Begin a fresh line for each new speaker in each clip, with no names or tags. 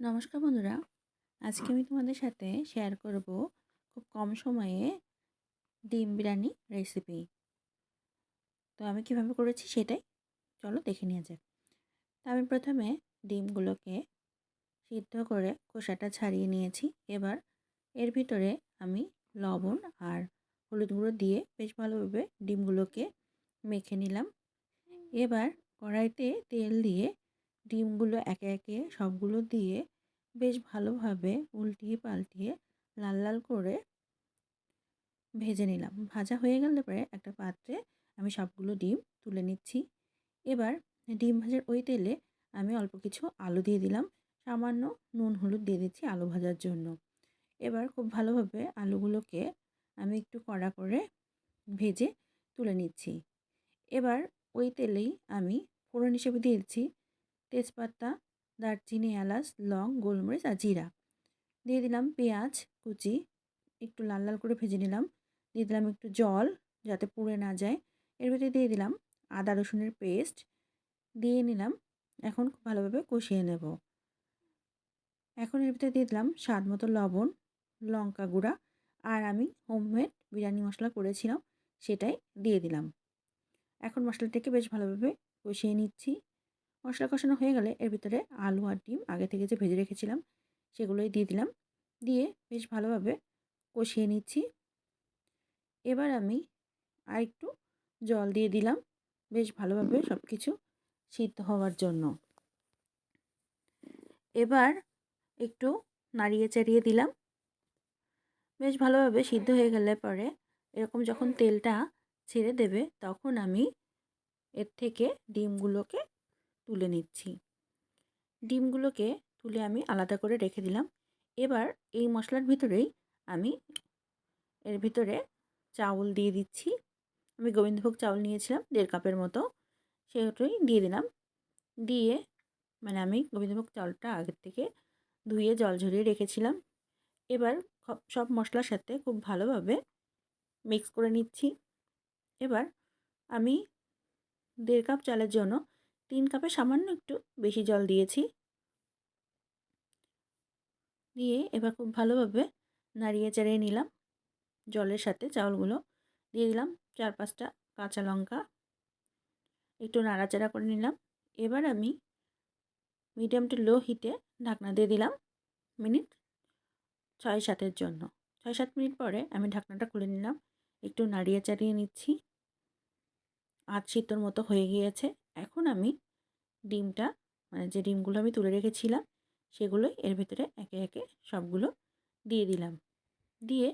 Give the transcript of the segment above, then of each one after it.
নমস্কার বন্ধুরা। আজকে আমি তোমাদের সাথে শেয়ার করব খুব কম সময়ে ডিম বিরিয়ানি রেসিপি তো আমি কীভাবে করেছি সেটাই? চলো দেখে নেওয়া যাক। তা আমি প্রথমে ডিমগুলোকে সিদ্ধ করে খোসাটা ছাড়িয়ে নিয়েছি। এবার এর ভিতরে আমি লবণ আর হলুদ গুঁড়ো দিয়ে বেশ ভালোভাবে ডিমগুলোকে মেখে নিলাম। এবার কড়াইতে তেল দিয়ে ডিমগুলো একে একে সবগুলো দিয়ে বেশ ভালোভাবে উল্টিয়ে পাল্টিয়ে লাল লাল করে ভেজে নিলাম। ভাজা হয়ে গেলে পরে একটা পাত্রে আমি সবগুলো ডিম তুলে নিচ্ছি। এবার ডিম ভাজার ওই তেলে আমি অল্প কিছু আলু দিয়ে দিলাম। সামান্য নুন, হলুদ দিয়ে দিচ্ছি আলু ভাজার জন্য। এবার খুব ভালোভাবে আলুগুলোকে আমি একটু কড়া করে ভেজে তুলে নিচ্ছি। এবার ওই তেলেই আমি ফোড়ন হিসেবে দিয়ে দিচ্ছি তেজপাতা, দারচিনি, এলাচ, লং, গোলমরিচ আর জিরা। দিয়ে দিলাম পেঁয়াজ, কুচি, একটু লাল লাল করে ভেজে নিলাম। দিয়ে দিলাম একটু জল যাতে পুড়ে না যায়। এর ভিতরে দিয়ে দিলাম আদা রসুনের পেস্ট। দিয়ে নিলাম এখন খুব ভালোভাবে কষিয়ে নেব। এখন এর ভিতরে দিয়ে দিলাম স্বাদ মতো লবণ, লঙ্কা গুঁড়া আর আমি হোমমেড বিরিয়ানি মশলা করেছিলাম, সেটাই দিয়ে দিলাম। এখন মশলাটাকে বেশ ভালোভাবে কষিয়ে নিচ্ছি। মশলা কষানো হয়ে গেলে এর ভিতরে আলু আর ডিম আগে থেকে যে ভেজে রেখেছিলাম, সেগুলোই দিয়ে দিলাম। দিয়ে বেশ ভালোভাবে কষিয়ে নিচ্ছি। এবার আমি আর একটু জল দিয়ে দিলাম বেশ ভালোভাবে সব কিছু সিদ্ধ হওয়ার জন্য। এবার একটু নাড়িয়ে চাড়িয়ে দিলাম। বেশ ভালোভাবে সিদ্ধ হয়ে গেলে পরে এরকম যখন তেলটা ছেড়ে দেবে, তখন আমি এর থেকে ডিমগুলোকে তুলে নিচ্ছি। ডিমগুলোকে তুলে আমি আলাদা করে রেখে দিলাম। এবার এই মশলার ভিতরেই আমি এর ভিতরে চাউল দিয়ে দিচ্ছি। আমি গোবিন্দভোগ চাউল নিয়েছিলাম, দেড় কাপের মতো। সেটাই দিয়ে দিলাম। দিয়ে মানে আমি গোবিন্দভোগ চাউলটা আগের থেকে ধুয়ে জল ঝরিয়ে রেখেছিলাম। এবার সব মশলার সাথে খুব ভালোভাবে মিক্স করে নিচ্ছি। এবার আমি দেড় কাপ চালের জন্য তিন কাপে সামান্য একটু বেশি জল দিয়েছি। দিয়ে এবার খুব ভালোভাবে নাড়িয়ে চাড়িয়ে নিলাম জলের সাথে চাউলগুলো। দিয়ে দিলাম চার পাঁচটা কাঁচা লঙ্কা। একটু নাড়াচাড়া করে নিলাম। এবার আমি মিডিয়াম টু লো হিটে ঢাকনা দিয়ে দিলাম মিনিট ছয় সাতের জন্য। ছয় সাত মিনিট পরে আমি ঢাকনাটা খুলে নিলাম। একটু নাড়িয়ে চাড়িয়ে নিচ্ছি। আধ সিদ্ধর মতো হয়ে গিয়েছে। এখন আমি ডিমটা মানে যে ডিমগুলো আমি তুলে রেখেছিলাম, সেগুলোই এর ভিতরে একে একে সবগুলো দিয়ে দিলাম। দিয়ে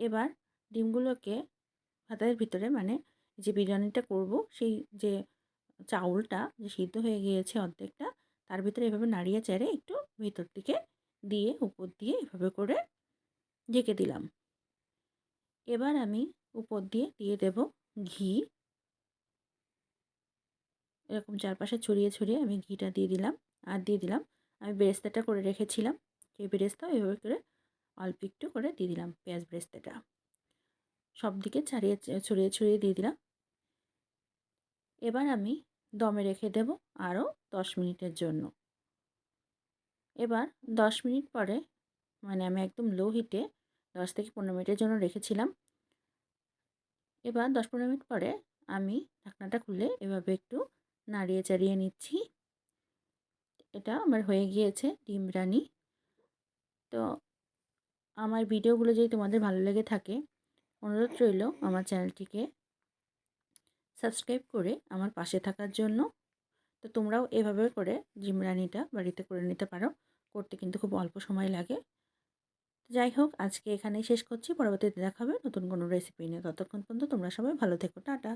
এবার ডিমগুলোকে ভাতের ভিতরে মানে যে বিরিয়ানিটা করব, সেই যে চাউলটা যে সিদ্ধ হয়ে গিয়েছে অর্ধেকটা, তার ভিতরে এভাবে নাড়িয়ে চেড়ে একটু ভিতর দিকে দিয়ে, উপর দিয়ে এভাবে করে ঢেকে দিলাম। এবার আমি উপর দিয়ে দিয়ে দেব ঘি। এরকম চারপাশে ছড়িয়ে ছড়িয়ে আমি ঘিটা দিয়ে দিলাম। আর দিয়ে দিলাম, আমি বেরেস্তাটা করে রেখেছিলাম। সেই বেরেস্তাও এভাবে করে অল্প একটু করে দিয়ে দিলাম পেঁয়াজ বেরেস্তাটা। সব দিকে ছাড়িয়ে, ছড়িয়ে ছড়িয়ে দিয়ে দিলাম। এবার আমি দমে রেখে দেব আরও দশ মিনিটের জন্য। এবার দশ মিনিট পরে মানে আমি একদম লো হিটে দশ থেকে পনেরো মিনিটের জন্য রেখেছিলাম। এবার দশ পনেরো মিনিট পরে আমি ঢাকনাটা খুলে এভাবে একটু নাড়িয়ে চাড়িয়ে নিচ্ছি। এটা আমার হয়ে গিয়েছে ডিম রানি। তো আমার ভিডিওগুলো যদি তোমাদের ভালো লেগে থাকে, অনুরোধ রইল আমার চ্যানেলটিকে সাবস্ক্রাইব করে আমার পাশে থাকার জন্য। তো তোমরাও এভাবে করে জিমরানিটা বাড়িতে করে নিতে পারো। করতে কিন্তু খুব অল্প সময় লাগে। যাই হোক, আজকে এখানেই শেষ করছি। পরবর্তীতে দেখাবে নতুন কোনো রেসিপি নিয়ে। ততক্ষণ পর্যন্ত তোমরা সবাই ভালো থেকো। টাটা।